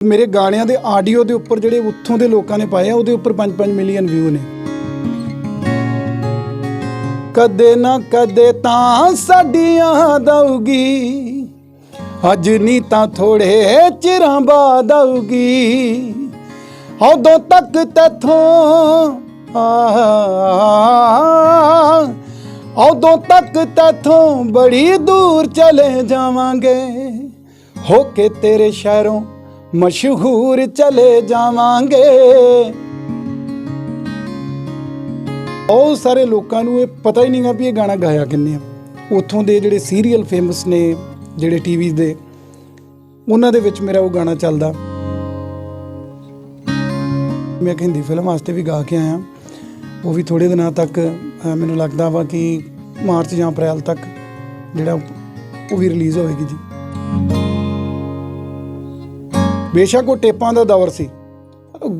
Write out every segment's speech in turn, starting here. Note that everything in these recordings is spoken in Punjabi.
ਮੇਰੇ ਗਾਣਿਆਂ ਦੇ ਆਡੀਓ ਦੇ ਉੱਪਰ ਜਿਹੜੇ ਉੱਥੋਂ ਦੇ ਲੋਕਾਂ ਨੇ ਪਾਏ ਆ, ਉਹਦੇ ਉੱਪਰ 5-5 ਮਿਲੀਅਨ ਵਿਊ ਨੇ। ਕਦੇ ਨਾ ਕਦੇ ਤਾਂ ਸਾਡੀਆਂ ਦਊਗੀ, ਅੱਜ ਨਹੀਂ ਤਾਂ ਥੋੜੇ ਚਿਰਾਂ ਬਾਅਦ ਆਊਗੀ। ਉਦੋਂ ਤੱਕ ਤੇਥੋਂ ਆ ਉਦੋਂ ਤੱਕ ਤੇਥੋਂ ਬੜੀ ਦੂਰ ਚਲੇ ਜਾਵਾਂਗੇ। ਹੋ ਕੇ ਤੇਰੇ ਸ਼ਹਿਰੋਂ ਮਸ਼ਹੂਰ ਚਲੇ ਜਾਵਾਂਗੇ। ਬਹੁਤ ਸਾਰੇ ਲੋਕਾਂ ਨੂੰ ਇਹ ਪਤਾ ਹੀ ਨਹੀਂਗਾ ਵੀ ਇਹ ਗਾਣਾ ਗਾਇਆ ਕਿੰਨੇ ਆ। ਉੱਥੋਂ ਦੇ ਜਿਹੜੇ ਸੀਰੀਅਲ ਫੇਮਸ ਨੇ, ਜਿਹੜੇ ਟੀਵੀ ਦੇ, ਉਹਨਾਂ ਦੇ ਵਿੱਚ ਮੇਰਾ ਉਹ ਗਾਣਾ ਚੱਲਦਾ। ਮੈਂ ਇੱਕ ਹਿੰਦੀ ਫਿਲਮ ਵਾਸਤੇ ਵੀ ਗਾ ਕੇ ਆਇਆ। ਉਹ ਵੀ ਥੋੜੇ ਦਿਨਾਂ ਤੱਕ ਮੈਨੂੰ ਲੱਗਦਾ ਵਾ ਕਿ ਮਾਰਚ ਜਾਂ ਅਪ੍ਰੈਲ ਤੱਕ ਜਿਹੜਾ ਉਹ ਵੀ ਰਿਲੀਜ਼ ਹੋਵੇਗੀ ਜੀ। ਬੇਸ਼ੱਕ ਉਹ ਟੇਪਾਂ ਦਾ ਦੌਰ ਸੀ।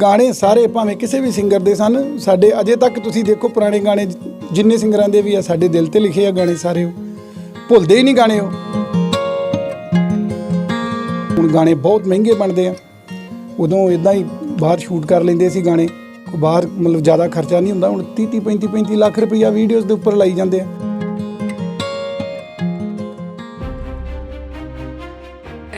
ਗਾਣੇ ਸਾਰੇ ਭਾਵੇਂ ਕਿਸੇ ਵੀ ਸਿੰਗਰ ਦੇ ਸਨ। ਸਾਡੇ ਅਜੇ ਤੱਕ ਤੁਸੀਂ ਦੇਖੋ ਪੁਰਾਣੇ ਗਾਣੇ, ਜਿੰਨੇ ਸਿੰਗਰਾਂ ਦੇ ਵੀ ਆ, ਸਾਡੇ ਦਿਲ ਤੇ ਲਿਖੇ ਆ ਗਾਣੇ ਸਾਰੇ ਉਹ। ਭੁੱਲਦੇ ਹੀ ਨਹੀਂ ਗਾਣੇ ਉਹ। ਹੁਣ ਗਾਣੇ ਬਹੁਤ ਮਹਿੰਗੇ ਬਣਦੇ ਆ। ਉਦੋਂ ਇਦਾਂ ਹੀ ਬਾਹਰ ਸ਼ੂਟ ਕਰ ਲੈਂਦੇ ਸੀ ਗਾਣੇ। ਬਾਹਰ ਮਤਲਬ ਜ਼ਿਆਦਾ ਖਰਚਾ ਨਹੀਂ ਹੁੰਦਾ। ਹੁਣ 30 30 35 35 ਲੱਖ ਰੁਪਈਆ ਵੀਡੀਓਜ਼ ਦੇ ਉੱਪਰ ਲਾਈ ਜਾਂਦੇ ਆ।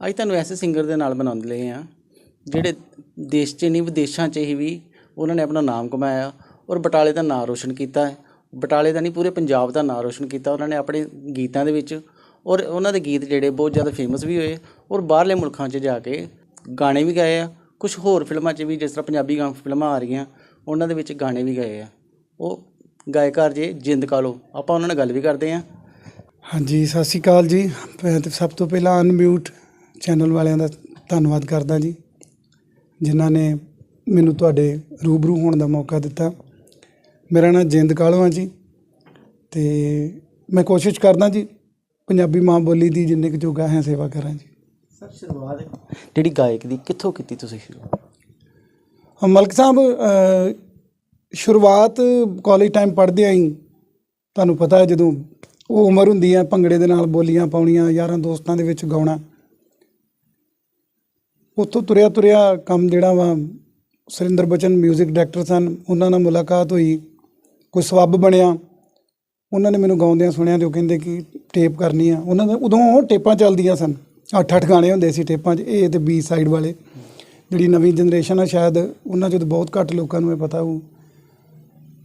ਅੱਜ ਤੁਹਾਨੂੰ ਐਸੇ ਸਿੰਗਰ ਦੇ ਨਾਲ ਬਣਾਉਂਦੇ ਲਏ ਆ, ਜਿਹੜੇ ਦੇਸ਼ 'ਚ ਨਹੀਂ, ਵਿਦੇਸ਼ਾਂ 'ਚ ਹੀ ਵੀ ਉਹਨਾਂ ਨੇ ਆਪਣਾ ਨਾਮ ਕਮਾਇਆ ਔਰ ਬਟਾਲੇ ਦਾ ਨਾਮ ਰੋਸ਼ਨ ਕੀਤਾ ਬਟਾਲੇ ਦਾ ਨਹੀਂ, ਪੂਰੇ ਪੰਜਾਬ ਦਾ ਨਾਮ ਰੋਸ਼ਨ ਕੀਤਾ। ਉਹਨਾਂ ਨੇ ਆਪਣੇ ਗੀਤਾਂ ਦੇ ਵਿੱਚ ਔਰ ਉਹਨਾਂ ਦੇ ਗੀਤ ਜਿਹੜੇ ਬਹੁਤ ਜ਼ਿਆਦਾ ਫੇਮਸ ਵੀ ਹੋਏ ਔਰ ਬਾਹਰਲੇ ਮੁਲਕਾਂ 'ਚ ਜਾ ਕੇ ਗਾਣੇ ਵੀ ਗਾਏ ਆ। ਕੁਝ ਹੋਰ ਫਿਲਮਾਂ 'ਚ ਵੀ ਜਿਸ ਤਰ੍ਹਾਂ ਪੰਜਾਬੀ ਗਾ, ਫਿਲਮਾਂ ਆ ਰਹੀਆਂ, ਉਹਨਾਂ ਦੇ ਵਿੱਚ ਗਾਣੇ ਵੀ ਗਾਏ ਆ। ਉਹ ਗਾਇਕਾਰ ਜੇ ਜਿੰਦ ਕਾਲੋ, ਆਪਾਂ ਉਹਨਾਂ ਨਾਲ ਗੱਲ ਵੀ ਕਰਦੇ ਆ। ਹਾਂਜੀ, ਸਤਿ ਸ਼੍ਰੀ ਅਕਾਲ ਜੀ। ਮੈਂ ਤੇ ਸਭ ਤੋਂ ਪਹਿਲਾਂ ਅਨਮਿਊਟ ਚੈਨਲ ਵਾਲਿਆਂ ਦਾ ਧੰਨਵਾਦ ਕਰਦਾ ਜੀ ਜਿਨ੍ਹਾਂ ਨੇ ਮੈਨੂੰ ਤੁਹਾਡੇ ਰੂਬਰੂ ਹੋਣ ਦਾ ਮੌਕਾ ਦਿੱਤਾ। ਮੇਰਾ ਨਾਮ ਜਿੰਦ ਕਾਲਵਾ ਜੀ ਤੇ ਮੈਂ ਕੋਸ਼ਿਸ਼ ਕਰਦਾ ਜੀ ਪੰਜਾਬੀ ਮਾਂ ਬੋਲੀ ਦੀ ਜਿੰਨੇ ਕੁ ਜੋਗਾ ਹੈ ਸੇਵਾ ਕਰਾਂ ਜੀ। ਸਰ ਸ਼ੁਰੂਆਤ ਜਿਹੜੀ ਗਾਇਕ ਦੀ ਕਿੱਥੋਂ ਕੀਤੀ ਤੁਸੀਂ ਸ਼ੁਰੂ? ਮਲਕ ਸਾਹਿਬ ਸ਼ੁਰੂਆਤ ਕਾਲਜ ਟਾਈਮ ਪੜ੍ਹਦਿਆਂ ਹੀ ਤੁਹਾਨੂੰ ਪਤਾ ਹੈ ਜਦੋਂ ਉਹ ਉਮਰ ਹੁੰਦੀ ਹੈ ਭੰਗੜੇ ਦੇ ਨਾਲ ਬੋਲੀਆਂ ਪਾਉਣੀਆਂ ਯਾਰਾਂ ਦੋਸਤਾਂ ਦੇ ਵਿੱਚ ਗਾਉਣਾ। ਉੱਥੋਂ ਤੁਰਿਆ ਤੁਰਿਆ ਕੰਮ ਜਿਹੜਾ ਵਾ, ਸੁਰਿੰਦਰ ਬਚਨ 뮤직 ਡਾਇਰੈਕਟਰ ਸਨ, ਉਹਨਾਂ ਨਾਲ ਮੁਲਾਕਾਤ ਹੋਈ, ਕੋਈ ਸਬੱਬ ਬਣਿਆ। ਉਹਨਾਂ ਨੇ ਮੈਨੂੰ ਗਾਉਂਦਿਆਂ ਸੁਣਿਆ ਤੇ ਉਹ ਕਹਿੰਦੇ ਕਿ ਟੇਪ ਕਰਨੀ ਆ। ਉਹਨਾਂ ਦੇ ਉਦੋਂ ਉਹ ਟੇਪਾਂ ਚੱਲਦੀਆਂ ਸਨ, ਅੱਠ ਅੱਠ ਗਾਣੇ ਹੁੰਦੇ ਸੀ ਟੇਪਾਂ 'ਚ ਇਹ ਤੇ ਬੀ ਸਾਈਡ ਵਾਲੇ। ਜਿਹੜੀ ਨਵੀਂ ਜਨਰੇਸ਼ਨ ਆ ਸ਼ਾਇਦ, ਉਹਨਾਂ 'ਚੋਂ ਤਾਂ ਬਹੁਤ ਘੱਟ ਲੋਕਾਂ ਨੂੰ ਇਹ ਪਤਾ ਹੋਊ।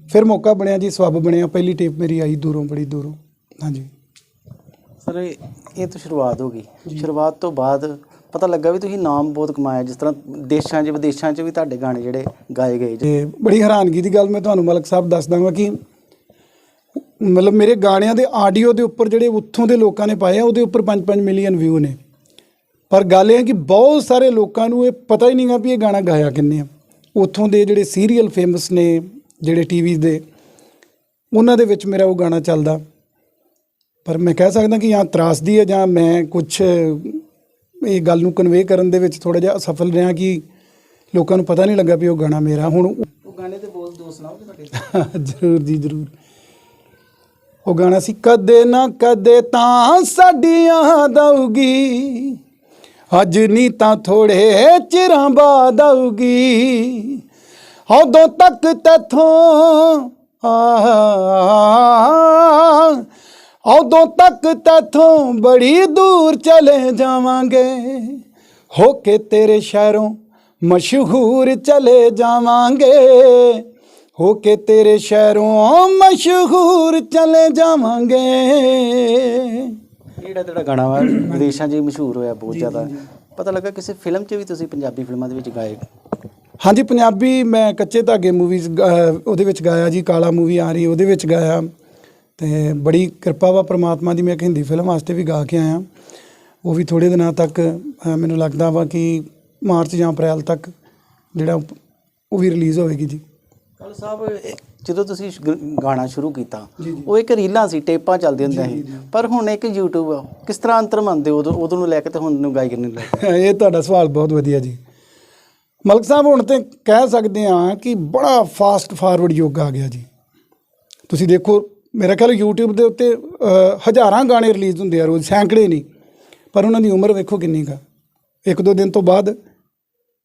ਫਿਰ ਮੌਕਾ ਬਣਿਆ ਜੀ, ਸਬੱਬ ਬਣਿਆ। ਪਹਿਲੀ ਟੇਪ ਮੇਰੀ ਆਈ ਦੂਰੋਂ, ਬੜੀ ਦੂਰੋਂ। ਹਾਂਜੀ। ਸਰ ਇਹ ਤਾਂ ਸ਼ੁਰੂਆਤ ਹੋ ਗਈ। ਸ਼ੁਰੂਆਤ ਤੋਂ ਬਾਅਦ ਪਤਾ ਲੱਗਾ ਵੀ ਤੁਸੀਂ ਨਾਮ ਬਹੁਤ ਕਮਾਇਆ, ਜਿਸ ਤਰ੍ਹਾਂ ਦੇਸ਼ਾਂ 'ਚ, ਵਿਦੇਸ਼ਾਂ 'ਚ ਵੀ ਤੁਹਾਡੇ ਗਾਣੇ ਜਿਹੜੇ ਗਾਏ ਗਏ ਜੀ। ਤੇ ਬੜੀ ਹੈਰਾਨਗੀ ਦੀ ਗੱਲ ਮੈਂ ਤੁਹਾਨੂੰ ਮਲਕ ਸਾਹਿਬ ਦੱਸ ਦਾਂਗਾ ਕਿ ਮਤਲਬ ਮੇਰੇ ਗਾਣਿਆਂ ਦੇ ਆਡੀਓ ਦੇ ਉੱਪਰ ਜਿਹੜੇ ਉੱਥੋਂ ਦੇ ਲੋਕਾਂ ਨੇ ਪਾਏ ਆ, ਉਹਦੇ ਉੱਪਰ 5-5 ਮਿਲੀਅਨ ਵਿਊ ਨੇ। ਪਰ ਗੱਲ ਇਹ ਹੈ ਕਿ ਬਹੁਤ ਸਾਰੇ ਲੋਕਾਂ ਨੂੰ ਇਹ ਪਤਾ ਹੀ ਨਹੀਂਗਾ ਵੀ ਇਹ ਗਾਣਾ ਗਾਇਆ ਕਿੰਨੇ ਆ। ਉੱਥੋਂ ਦੇ ਜਿਹੜੇ ਸੀਰੀਅਲ ਫੇਮਸ ਨੇ, ਜਿਹੜੇ ਟੀਵੀ ਦੇ, ਉਹਨਾਂ ਦੇ ਵਿੱਚ ਮੇਰਾ ਉਹ ਗਾਣਾ ਚੱਲਦਾ। ਪਰ ਮੈਂ ਕਹਿ ਸਕਦਾ ਕਿ ਜਾਂ ਤਰਾਸਦੀ ਹੈ ਜਾਂ ਮੈਂ ਕੁਝ ਇਹ ਗੱਲ ਨੂੰ ਕਨਵੇ ਕਰਨ ਦੇ ਵਿੱਚ ਥੋੜਾ ਜਿਹਾ ਅਸਫਲ ਰਿਹਾ ਕਿ ਲੋਕਾਂ ਨੂੰ ਪਤਾ ਨਹੀਂ ਲੱਗਾ ਵੀ ਉਹ ਗਾਣਾ ਮੇਰਾ। ਹੁਣ ਉਹ ਗਾਣੇ ਤੇ ਬੋਲ ਦੋ ਸੁਣਾਓਗੇ ਤੁਹਾਡੇ ਜ਼ਰੂਰ ਜੀ ਜ਼ਰੂਰ। ਉਹ ਗਾਣਾ ਸੀ ਕਦੇ ਨਾ ਕਦੇ ਤਾਂ ਸਾਡੀਆਂ ਦਊਗੀ ਅੱਜ ਨਹੀਂ ਤਾਂ ਥੋੜੇ ਚਿਰਾਂ ਬਾਅਦ ਆਊਗੀ। ਉਦੋਂ ਤੱਕ ਤੇਥੋਂ ਆ ਉਦੋਂ ਤੱਕ ਤੇਥੋਂ ਬੜੀ ਦੂਰ ਚਲੇ ਜਾਵਾਂਗੇ। ਹੋ ਕੇ ਤੇਰੇ ਸ਼ਹਿਰੋਂ ਮਸ਼ਹੂਰ ਚਲੇ ਜਾਵਾਂਗੇ। ਹੋ ਕੇ ਤੇਰੇ ਸ਼ਹਿਰੋਂ ਮਸ਼ਹੂਰ ਚਲੇ ਜਾਵਾਂਗੇ। ਜਿਹੜਾ ਤੁਹਾਡਾ ਗਾਣਾ ਵਾ? ਵਿਦੇਸ਼ਾਂ 'ਚ ਮਸ਼ਹੂਰ ਹੋਇਆ ਬਹੁਤ ਜ਼ਿਆਦਾ। ਪਤਾ ਲੱਗਾ ਕਿਸੇ ਫਿਲਮ 'ਚ ਵੀ ਤੁਸੀਂ ਪੰਜਾਬੀ ਫਿਲਮਾਂ ਦੇ ਵਿੱਚ ਗਾਏ? ਹਾਂਜੀ ਪੰਜਾਬੀ ਮੈਂ ਕੱਚੇ ਧਾਗੇ ਮੂਵੀਜ਼ ਉਹਦੇ ਵਿੱਚ ਗਾਇਆ ਜੀ ਕਾਲਾ ਮੂਵੀ ਆ ਰਹੀ ਉਹਦੇ ਵਿੱਚ ਗਾਇਆ। ਤੇ ਬੜੀ ਕਿਰਪਾ ਵਾ ਪ੍ਰਮਾਤਮਾ ਦੀ ਮੈਂ ਇੱਕ ਹਿੰਦੀ ਫਿਲਮ ਵਾਸਤੇ ਵੀ ਗਾ ਕੇ ਆਇਆ। ਉਹ ਵੀ ਥੋੜੇ ਦਿਨਾਂ ਤੱਕ ਮੈਨੂੰ ਲੱਗਦਾ ਵਾ ਕਿ ਮਾਰਚ ਜਾਂ ਅਪ੍ਰੈਲ ਤੱਕ ਜਿਹੜਾ ਉਹ ਵੀ ਰਿਲੀਜ਼ ਹੋਵੇਗੀ ਜੀ। ਕਾਲੂ ਸਾਹਿਬ ਜਦੋਂ ਤੁਸੀਂ ਗਾਣਾ ਸ਼ੁਰੂ ਕੀਤਾ ਉਹ ਇੱਕ ਰੀਲਾਂ ਸੀ ਟੇਪਾਂ ਚੱਲਦੀਆਂ ਹੁੰਦੀਆਂ ਸੀ। ਪਰ ਹੁਣ ਇੱਕ YouTube ਆ ਕਿਸ ਤਰ੍ਹਾਂ ਅੰਤਰ ਮੰਨਦੇ ਉਦੋਂ ਉਦੋਂ ਨੂੰ ਲੈ ਕੇ ਤੇ ਹੁਣ ਨੂੰ ਗਾਇਕ ਨੂੰ ਲੈ ਕੇ। ਇਹ ਤੁਹਾਡਾ ਸਵਾਲ ਬਹੁਤ ਵਧੀਆ ਜੀ। ਮਲਕ ਸਾਹਿਬ ਹੁਣ ਤੇ ਕਹਿ ਸਕਦੇ ਆ ਕਿ ਬੜਾ ਫਾਸਟ ਫਾਰਵਰਡ ਯੁੱਗ ਆ ਗਿਆ ਜੀ। ਤੁਸੀਂ ਦੇਖੋ ਮੇਰਾ ਖਿਆਲ YouTube ਦੇ ਉੱਤੇ ਹਜ਼ਾਰਾਂ ਗਾਣੇ ਰਿਲੀਜ਼ ਹੁੰਦੇ ਆ ਰੋਜ਼, ਸੈਂਕੜੇ ਨਹੀਂ। ਪਰ ਉਹਨਾਂ ਦੀ ਉਮਰ ਵੇਖੋ ਕਿੰਨੀ ਕਾ ਇੱਕ ਦੋ ਦਿਨ ਤੋਂ ਬਾਅਦ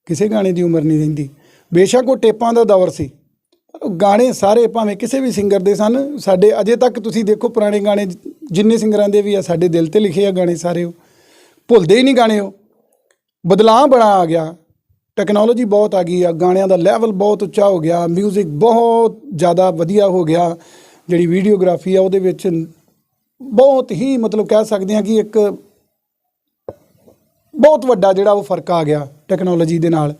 ਕਿਸੇ ਗਾਣੇ ਦੀ ਉਮਰ ਨਹੀਂ ਰਹਿੰਦੀ। ਬੇਸ਼ੱਕ ਉਹ ਟੇਪਾਂ ਦਾ ਦੌਰ ਸੀ। ਗਾਣੇ ਸਾਰੇ ਭਾਵੇਂ ਕਿਸੇ ਵੀ ਸਿੰਗਰ ਦੇ ਸਨ, ਸਾਡੇ ਅਜੇ ਤੱਕ ਤੁਸੀਂ ਦੇਖੋ ਪੁਰਾਣੇ ਗਾਣੇ, ਜਿੰਨੇ ਸਿੰਗਰਾਂ ਦੇ ਵੀ ਆ, ਸਾਡੇ ਦਿਲ ਤੇ ਲਿਖੇ ਆ ਗਾਣੇ ਸਾਰੇ ਉਹ। ਭੁੱਲਦੇ ਹੀ ਨਹੀਂ ਗਾਣੇ ਉਹ। ਬਦਲਾਅ ਬੜਾ ਆ ਗਿਆ। ਟੈਕਨੋਲੋਜੀ ਬਹੁਤ ਆ ਗਈ ਆ, ਗਾਣਿਆਂ ਦਾ ਲੈਵਲ ਬਹੁਤ ਉੱਚਾ ਹੋ ਗਿਆ 뮤직 ਬਹੁਤ ਜ਼ਿਆਦਾ ਵਧੀਆ ਹੋ ਗਿਆ। ਜਿਹੜੀ ਵੀਡੀਓਗ੍ਰਾਫੀ ਆ ਉਹਦੇ ਵਿੱਚ ਬਹੁਤ ਹੀ ਮਤਲਬ ਕਹਿ ਸਕਦੇ ਹਾਂ ਕਿ ਇੱਕ ਬਹੁਤ ਵੱਡਾ ਜਿਹੜਾ ਉਹ ਫ਼ਰਕ ਆ ਗਿਆ ਟੈਕਨੋਲੋਜੀ ਦੇ ਨਾਲ।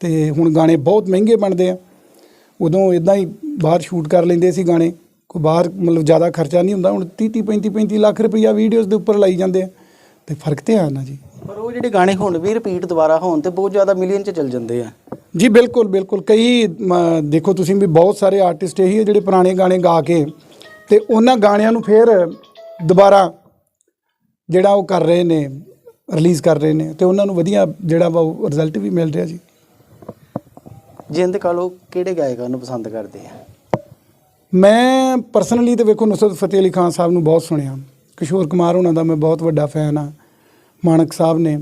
ਤੇ ਹੁਣ ਗਾਣੇ ਬਹੁਤ ਮਹਿੰਗੇ ਬਣਦੇ ਆ। ਉਦੋਂ ਇਦਾਂ ਹੀ ਬਾਹਰ ਸ਼ੂਟ ਕਰ ਲੈਂਦੇ ਸੀ ਗਾਣੇ। ਕੋਈ ਬਾਹਰ ਮਤਲਬ ਜ਼ਿਆਦਾ ਖਰਚਾ ਨਹੀਂ ਹੁੰਦਾ। ਹੁਣ 30 30 35 35 ਲੱਖ ਰੁਪਈਆ ਵੀਡੀਓਜ਼ ਦੇ ਉੱਪਰ ਲਾਈ ਜਾਂਦੇ ਆ। ਤੇ ਫ਼ਰਕ ਤੇ ਆ ਨਾ ਜੀ। ਪਰ ਉਹ ਜਿਹੜੇ ਗਾਣੇ ਹੁਣ ਵੀ ਰਿਪੀਟ ਦੁਬਾਰਾ ਹੋਣ ਤੇ ਬਹੁਤ ਜ਼ਿਆਦਾ ਮਿਲੀਅਨ ਚ ਚੱਲ ਜਾਂਦੇ ਆ। ਜੀ ਬਿਲਕੁਲ ਬਿਲਕੁਲ। ਕਈ ਦੇਖੋ ਤੁਸੀਂ ਵੀ ਬਹੁਤ ਸਾਰੇ ਆਰਟਿਸਟ ਇਹੀ ਹੈ ਜਿਹੜੇ ਪੁਰਾਣੇ ਗਾਣੇ ਗਾ ਕੇ ਤੇ ਉਹਨਾਂ ਗਾਣਿਆਂ ਨੂੰ ਫੇਰ ਦੁਬਾਰਾ ਜਿਹੜਾ ਉਹ ਕਰ ਰਹੇ ਨੇ ਰਿਲੀਜ਼ ਕਰ ਰਹੇ ਨੇ ਤੇ ਉਹਨਾਂ ਨੂੰ ਵਧੀਆ ਜਿਹੜਾ ਵਾ ਉਹ ਰਿਜ਼ਲਟ ਵੀ ਮਿਲ ਰਿਹਾ ਜੀ। ਜਿੰਦ ਕਾਲੋ ਕਿਹੜੇ ਗਾਇਕਾਂ ਨੂੰ ਪਸੰਦ ਕਰਦੇ ਆ? ਮੈਂ ਪਰਸਨਲੀ ਤੇ ਵੇਖੋ ਨੁਸਰਤ ਫਤਿਹ ਅਲੀ ਖਾਨ ਸਾਹਿਬ ਨੂੰ ਬਹੁਤ ਸੁਣਿਆ। ਕਿਸ਼ੋਰ ਕੁਮਾਰ ਉਹਨਾਂ ਦਾ ਮੈਂ ਬਹੁਤ ਵੱਡਾ ਫੈਨ ਆ। ਮਾਨਕ ਸਾਹਿਬ ਨੇ।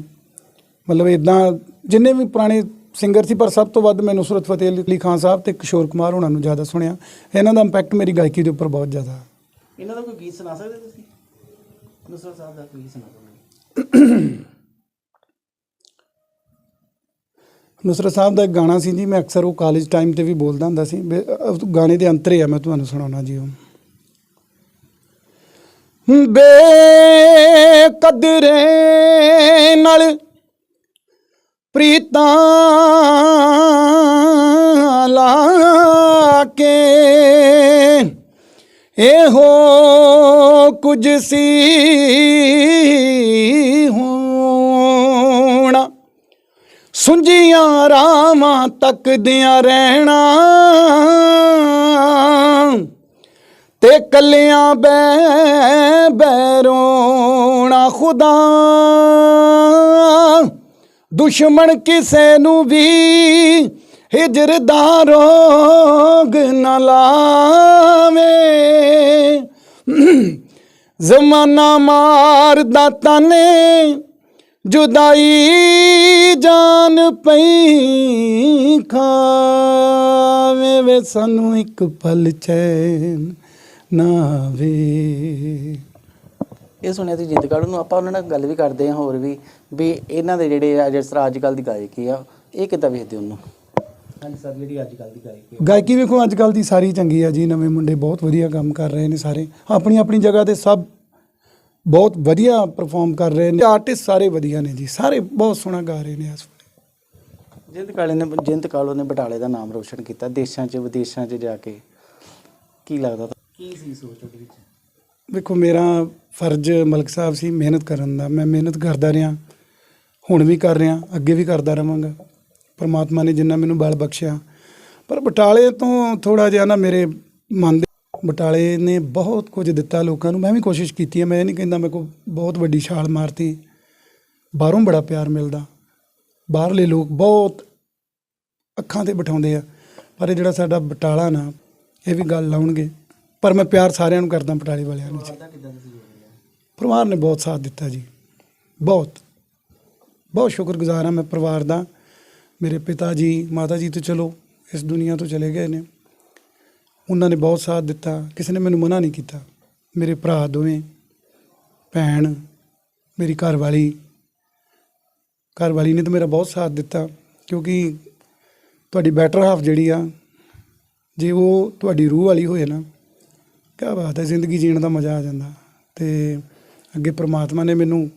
ਮਤਲਬ ਇਦਾਂ ਜਿੰਨੇ ਵੀ ਪੁਰਾਣੇ ਸਿੰਗਰ ਸੀ ਪਰ ਸਭ ਤੋਂ ਵੱਧ ਮੈਂ ਨੁਸਰਤ ਫਤਿਹ ਅਲੀ ਖਾਨ ਸਾਹਿਬ ਤੇ ਕਿਸ਼ੋਰ ਕੁਮਾਰ ਉਹਨਾਂ ਨੂੰ ਜ਼ਿਆਦਾ ਸੁਣਿਆ। ਇਹਨਾਂ ਦਾ ਇੰਪੈਕਟ ਮੇਰੀ ਗਾਇਕੀ ਦੇ ਉੱਪਰ ਬਹੁਤ ਜ਼ਿਆਦਾ। ਇਹਨਾਂ ਦਾ ਕੋਈ ਗੀਤ ਸੁਣਾ ਸਕਦੇ ਤੁਸੀਂ? ਨੁਸਰਤ ਸਾਹਿਬ ਦਾ ਕੋਈ ਗੀਤ ਸੁਣਾ ਦਿਓ ਨੁਸਰਤ ਸਾਹਿਬ ਦਾ ਇੱਕ ਗਾਣਾ ਸੀ ਜੀ ਮੈਂ ਅਕਸਰ ਉਹ ਕਾਲਜ ਟਾਈਮ ਤੇ ਵੀ ਬੋਲਦਾ ਹੁੰਦਾ ਸੀ। ਗਾਣੇ ਦੇ ਅੰਤਰੇ ਆ ਮੈਂ ਤੁਹਾਨੂੰ ਸੁਣਾਉਣਾ ਜੀ ਉਹ। ਬੇਕਦਰੇ ਨਾਲ ਪ੍ਰੀਤਾਂ ਲਾ ਕੇ ਇਹੋ ਕੁਝ ਸੀ ਹੋਣਾ। ਸੁੰਜੀਆਂ ਰਾਵਾਂ ਤੱਕਦਿਆਂ ਰਹਿਣਾ ਤੇ ਕੱਲਿਆਂ ਬੈ ਬੈ ਬੈਰੋਣਾ ਖੁਦਾ। ਦੁਸ਼ਮਣ ਕਿਸੇ ਨੂੰ ਵੀ ਹਿਜਰ ਦਾ ਰੋਗ ਨਾ ਲਾਵੇ। ਜ਼ਮਾਨਾ ਮਾਰਦਾ ਤਾਨੇ, ਜੁਦਾਈ ਜਾਨ ਪਈ ਖਾਵੇ ਵੇ ਸਾਨੂੰ ਇੱਕ ਪਲ ਚੈਨ ਨਾ ਵੇ ਇਹ ਸੁਣਿਆ ਤੁਸੀਂ ਜਿੰਦ ਕਾਲੋ ਨੂੰ ਆਪਾਂ ਉਹਨਾਂ ਨਾਲ ਗੱਲ ਵੀ ਕਰਦੇ ਹਾਂ ਹੋਰ ਵੀ ਵੀ ਇਹਨਾਂ ਦੇ ਜਿਹੜੇ ਆ ਜਿਸ ਤਰ੍ਹਾਂ ਅੱਜ ਕੱਲ ਦੀ ਗਾਇਕੀ ਆ ਇਹ ਕਿੱਦਾਂ ਵੇਖਦੇ ਉਹਨੂੰ? ਹਾਂਜੀ ਸਰ ਜਿਹੜੀ ਅੱਜ ਕੱਲ ਦੀ ਗਾਇਕੀ ਗਾਇਕੀ ਵੇਖੋ ਅੱਜ ਕੱਲ ਦੀ ਸਾਰੀ ਚੰਗੀ ਆ ਜੀ ਨਵੇਂ ਮੁੰਡੇ ਬਹੁਤ ਵਧੀਆ ਕੰਮ ਕਰ ਰਹੇ ਨੇ ਸਾਰੇ। ਆਪਣੀ ਆਪਣੀ ਜਗ੍ਹਾ ਤੇ ਸਭ ਬਹੁਤ ਵਧੀਆ ਪਰਫਾਰਮ ਕਰ ਰਹੇ ਨੇ। ਆਰਟਿਸਟ ਸਾਰੇ ਵਧੀਆ ਨੇ ਜੀ ਸਾਰੇ ਬਹੁਤ ਸੋਹਣਾ ਗਾ ਰਹੇ ਨੇ ਇਸ ਵੇਲੇ। ਜਿੰਦ ਕਾਲੇ ਨੇ ਜਿੰਦ ਕਾਲੋ ਨੇ ਬਟਾਲੇ ਦਾ ਨਾਮ ਰੋਸ਼ਨ ਕੀਤਾ ਦੇਸ਼ਾਂ 'ਚ ਵਿਦੇਸ਼ਾਂ 'ਚ ਜਾ ਕੇ। ਕੀ ਲੱਗਦਾ? ਕੀ ਸੀ ਸੋਚ ਉਹਦੇ ਵਿੱਚ? ਵੇਖੋ, ਮੇਰਾ ਫਰਜ਼ ਮਲਕ ਸਾਹਿਬ ਸੀ ਮਿਹਨਤ ਕਰਨ ਦਾ। ਮੈਂ ਮਿਹਨਤ ਕਰਦਾ ਰਿਹਾ, ਹੁਣ ਵੀ ਕਰ ਰਿਹਾ, ਅੱਗੇ ਵੀ ਕਰਦਾ ਰਵਾਂਗਾ ਪਰਮਾਤਮਾ ਨੇ ਜਿੰਨਾ ਮੈਨੂੰ ਬਲ ਬਖਸ਼ਿਆ। ਪਰ ਬਟਾਲੇ ਤੋਂ ਥੋੜਾ ਜਿਹਾ ਨਾ ਮੇਰੇ ਮਨ ਦੇ ਬਟਾਲੇ ਨੇ ਬਹੁਤ ਕੁਝ ਦਿੱਤਾ ਲੋਕਾਂ ਨੂੰ। ਮੈਂ ਵੀ ਕੋਸ਼ਿਸ਼ ਕੀਤੀ ਹੈ। ਮੈਂ ਇਹ ਨਹੀਂ ਕਹਿੰਦਾ ਮੇਰੇ ਕੋਲ ਬਹੁਤ ਵੱਡੀ ਛਾਲ ਮਾਰਤੀ। ਬਾਹਰੋਂ ਬੜਾ ਪਿਆਰ ਮਿਲਦਾ। ਬਾਹਰਲੇ ਲੋਕ ਬਹੁਤ ਅੱਖਾਂ ਤੇ ਬਿਠਾਉਂਦੇ ਆ। ਪਰ ਇਹ ਜਿਹੜਾ ਸਾਡਾ ਬਟਾਲਾ ਨਾ, ਇਹ ਵੀ ਗੱਲ ਲਾਉਣਗੇ। ਪਰ ਮੈਂ ਪਿਆਰ ਸਾਰਿਆਂ ਨੂੰ ਕਰਦਾ ਬਟਾਲੇ ਵਾਲਿਆਂ ਨੂੰ ਜੀ। ਪਰਿਵਾਰ ਨੇ ਬਹੁਤ ਸਾਥ ਦਿੱਤਾ ਜੀ। ਬਹੁਤ। ਬਹੁਤ ਸ਼ੁਕਰਗੁਜ਼ਾਰ ਹਾਂ ਮੈਂ ਪਰਿਵਾਰ ਦਾ। ਮੇਰੇ ਪਿਤਾ ਜੀ ਮਾਤਾ ਜੀ ਤੋਂ ਚਲੋ ਇਸ ਦੁਨੀਆ ਤੋਂ ਚਲੇ ਗਏ ਨੇ। ਉਹਨਾਂ ਨੇ ਬਹੁਤ ਸਾਥ ਦਿੱਤਾ। ਕਿਸੇ ਨੇ ਮੈਨੂੰ ਮਨਾ ਨਹੀਂ ਕੀਤਾ। ਮੇਰੇ ਭਰਾ ਦੋਵੇਂ ਭੈਣ ਮੇਰੀ ਘਰ ਵਾਲੀ ਘਰ ਵਾਲੀ ਨੇ ਤਾਂ ਮੇਰਾ ਬਹੁਤ ਸਾਥ ਦਿੱਤਾ। ਕਿਉਂਕਿ ਤੁਹਾਡੀ ਬੈਟਰ ਹਾਫ ਜਿਹੜੀ ਆ ਜੇ ਉਹ ਤੁਹਾਡੀ ਰੂਹ ਵਾਲੀ ਹੋਏ ਨਾ ਕਿਆ ਬਾਤ ਹੈ, ਜ਼ਿੰਦਗੀ ਜੀਣ ਦਾ ਮਜ਼ਾ ਆ ਜਾਂਦਾ। ਤੇ ਅੱਗੇ ਪ੍ਰਮਾਤਮਾ ਨੇ ਮੈਨੂੰ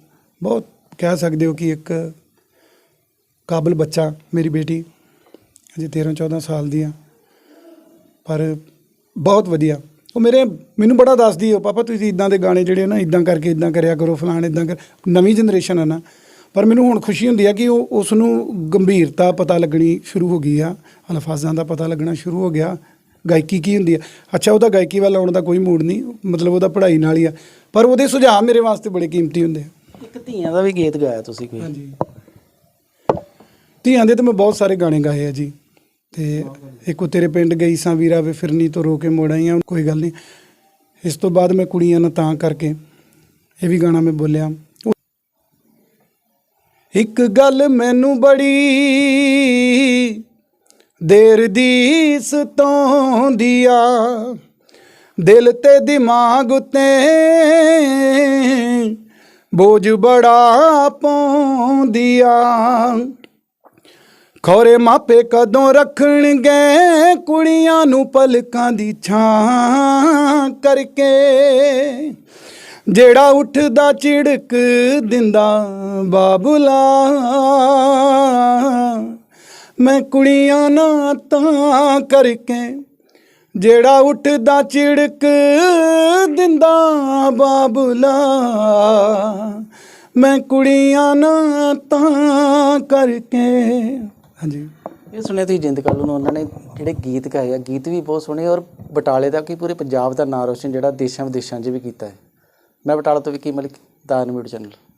ਬਹੁਤ ਕਹਿ ਸਕਦੇ ਹੋ ਕਿ ਇੱਕ ਕਾਬਲ ਬੱਚਾ ਮੇਰੀ ਬੇਟੀ ਅਜੇ 13 14 ਸਾਲ ਦੀ ਆ। ਪਰ ਬਹੁਤ ਵਧੀਆ। ਉਹ ਮੇਰੇ, ਮੈਨੂੰ ਬੜਾ ਦੱਸਦੀ ਉਹ ਪਾਪਾ, ਤੁਸੀਂ ਇਦਾਂ ਦੇ ਗਾਣੇ ਜਿਹੜੇ ਨਾ, ਇਦਾਂ ਕਰਕੇ, ਇਦਾਂ ਕਰਿਆ ਕਰੋ, ਫਲਾਣ, ਇਦਾਂ ਕਰ ਨਵੀਂ ਜਨਰੇਸ਼ਨ ਆ ਨਾ। ਪਰ ਮੈਨੂੰ ਹੁਣ ਖੁਸ਼ੀ ਹੁੰਦੀ ਆ ਕਿ ਉਹ ਉਸ ਨੂੰ ਗੰਭੀਰਤਾ ਪਤਾ ਲੱਗਣੀ ਸ਼ੁਰੂ ਹੋ ਗਈ ਆ, ਅਲਫਾਜ਼ਾਂ ਦਾ ਪਤਾ ਲੱਗਣਾ ਸ਼ੁਰੂ ਹੋ ਗਿਆ। ਗਾਇਕੀ ਕੀ ਹੁੰਦੀ ਆ? ਅੱਛਾ ਉਹਦਾ ਗਾਇਕੀ ਵੱਲ ਆਉਣ ਦਾ ਕੋਈ ਮੂਡ ਨਹੀਂ ਮਤਲਬ ਉਹਦਾ ਪੜ੍ਹਾਈ ਨਾਲ ਹੀ ਆ। ਪਰ ਉਹਦੇ ਸੁਝਾਅ ਮੇਰੇ ਵਾਸਤੇ ਬੜੇ ਕੀਮਤੀ ਹੁੰਦੇ ਆ। ਇੱਕ ਧੀਆਂ ਦਾ ਵੀ ਗੀਤ ਗਾਇਆ ਤੁਸੀਂ ਕੋਈ? ਹਾਂਜੀ। ਧੀਆਂ ਦੇ ਤਾਂ ਮੈਂ ਬਹੁਤ ਸਾਰੇ ਗਾਣੇ ਗਾਏ ਆ ਜੀ। ਤੇ ਇੱਕ ਉਹ ਤੇਰੇ ਪਿੰਡ ਗਈ ਸਾਂ ਵੀਰਾ ਵੇ ਫਿਰਨੀ ਤੋਂ ਰੋ ਕੇ ਮੋੜ ਆ ਕੋਈ ਗੱਲ ਨਹੀਂ। ਇਸ ਤੋਂ ਬਾਅਦ ਮੈਂ ਕੁੜੀਆਂ ਨੂੰ ਤਾਂ ਕਰਕੇ ਇਹ ਵੀ ਗਾਣਾ ਮੈਂ ਬੋਲਿਆ। ਇੱਕ ਗੱਲ ਮੈਨੂੰ ਬੜੀ ਦੇਰ ਦੀ ਸਤਾਉਂਦੀ ਦਿਲ ਤੇ ਦਿਮਾਗ ਉਤੇ। ਬੋਝ ਬੜਾ ਪਾਉਂਦੀ ਖੋਰੇ ਮਾਪੇ ਕਦੋਂ ਰੱਖਣਗੇ ਕੁੜੀਆਂ ਨੂੰ ਪਲਕਾਂ ਦੀ ਛਾਂ ਕਰਕੇ? ਜਿਹੜਾ ਉੱਠਦਾ ਝਿੜਕ ਦਿੰਦਾ ਬਾਬੁਲਾ। ਮੈਂ ਕੁੜੀਆਂ ਨਾ ਤਾਂ ਕਰਕੇ ਜਿਹੜਾ ਉੱਠਦਾ ਚਿੜਕ ਦਿੰਦਾ ਬਾਬੁਲਾ। ਮੈਂ ਕੁੜੀਆਂ ਨਾ ਤਾਂ ਕਰਕੇ। ਹਾਂਜੀ। ਇਹ ਸੁਣਿਆ ਤੁਸੀਂ ਜਿੰਦ ਕਾਲੂ ਨੂੰ, ਉਹਨਾਂ ਨੇ ਜਿਹੜੇ ਗੀਤ ਗਾਏ ਆ, ਗੀਤ ਵੀ ਬਹੁਤ ਸੋਹਣੇ ਔਰ ਬਟਾਲੇ ਦਾ ਕੀ ਪੂਰੇ ਪੰਜਾਬ ਦਾ ਨਾਂ ਰੋਸ਼ਨ ਜਿਹੜਾ ਦੇਸ਼ਾਂ ਵਿਦੇਸ਼ਾਂ 'ਚ ਵੀ ਕੀਤਾ ਹੈ। ਮੈਂ ਬਟਾਲਾ ਤੋਂ Vicky Malik, the news channel.